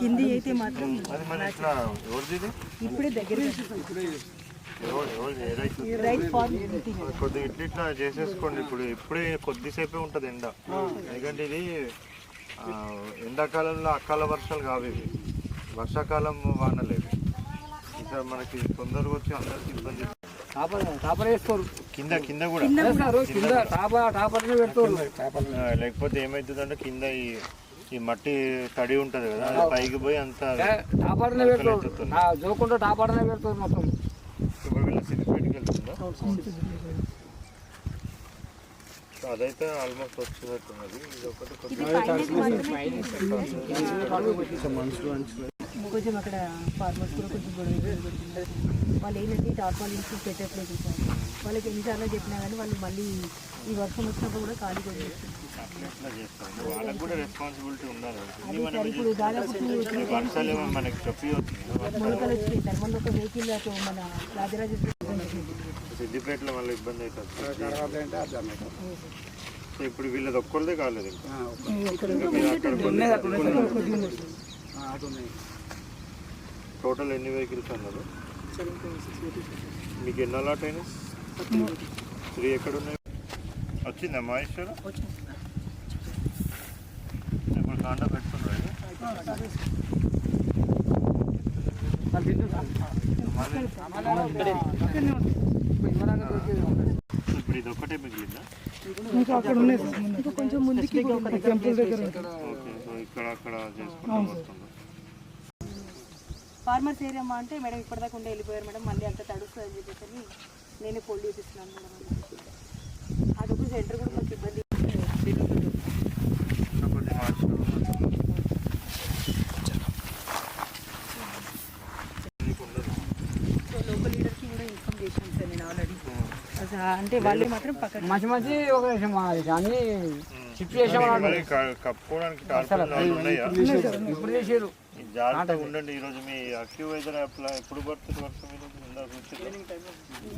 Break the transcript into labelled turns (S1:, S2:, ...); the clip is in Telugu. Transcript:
S1: కింది అయితే మాత్రం
S2: అది మన ఇట్లా ఎవరిది ఇది?
S1: ఇప్పుడే దగ్గర
S2: కొద్దిగా ఇట్లా ఇట్లా చేసేసుకోండి. ఇప్పుడు ఇప్పుడే కొద్దిసేపే ఉంటుంది ఎండ. ఎందుకంటే ఇది ఎండాకాలంలో అకాల వర్షాలు కావు ఇవి. వర్షాకాలం వానలు ఇవి ఇంకా మనకి తొందరగా వచ్చి అందరికి ఇబ్బంది.
S3: టాపర్ టాపర్ వేసుకోరు.
S2: కింద కింద కూడా. లేకపోతే ఏమవుతుందంటే కింద ఈ ఈ మట్టి తడి ఉంటది కదా పైకి పోయి అంత
S3: టాపర్నే పెడతారు. నా జోకుండా టాపర్నే పెడతారు మొత్తం.
S2: అదైతే ఆల్మోస్ట్ వచ్చినట్టున్నది. ఇది ఒకటి కొంచెం
S1: కొంచెం అక్కడ ఫార్మర్స్ కూడా కొంచెం గొడవ వాళ్ళు ఏంటంటే టార్పాల్ ఇంటి పెట్టట్లేదు. సార్ వాళ్ళకి ఎన్నిసార్లు చెప్పినా కానీ వాళ్ళు మళ్ళీ ఈ వర్షం వచ్చినప్పుడు కూడా ఖాళీ కూడా
S2: వాళ్ళకి కూడా రెస్పాన్సిబిలిటీ ఉండాలి. వర్షాలు ఏమో మనకి చెప్పి సిద్దిపేటలో మళ్ళీ ఇబ్బంది అవుతుంది. సో ఇప్పుడు వీళ్ళది ఒక్కరిదే కాలేదు టోటల్ ఎన్ని వెహికల్స్ అన్నారు? మీకు ఎన్ని అలాట్ అయినాయి? త్రీ ఎక్కడ ఉన్నాయి? వచ్చిందా మహేశ్వర ఇప్పుడు కాండా పెట్టుకున్నారు ఇప్పుడు ఇది ఒక్కటే మిగిలిందా
S1: ఇంకా కొంచెం ముందుకి టెంపుల్ దగ్గర
S2: ఓకే సో ఇక్కడ అక్కడ చేసుకుంటూ వస్తుంది.
S1: ఫార్మర్స్ ఏరియా అమ్మా అంటే మేడం ఇప్పటిదాకా ఉండే వెళ్ళిపోయారు మేడం మళ్ళీ అంత తడుస్తుంది అని చెప్పేసి నేనే పొల్లి చూపిస్తున్నాను మేడం. అదొక సెంటర్ కూడా కొంచెం ఇబ్బంది
S2: ఇంకా కొద్ది మార్చుకోవాలి
S1: సో లోకల్ లీడర్కి కూడా ఇన్ఫామ్ చేశాను సార్ నేను ఆల్రెడీ అంటే వాళ్ళే మాత్రం పక్కన
S3: మంచి మంచి ఒక కానీ
S2: కప్పుకోవడానికి ఉన్నాయా?
S3: ఇప్పుడు చేసారు
S2: ఈ జాగ్రత్తగా ఉండండి ఈరోజు మీ అక్యూ వెదర్ అప్లా ఎప్పుడు పడుతుంది వర్షం ఈరోజు ఉందా? చూసి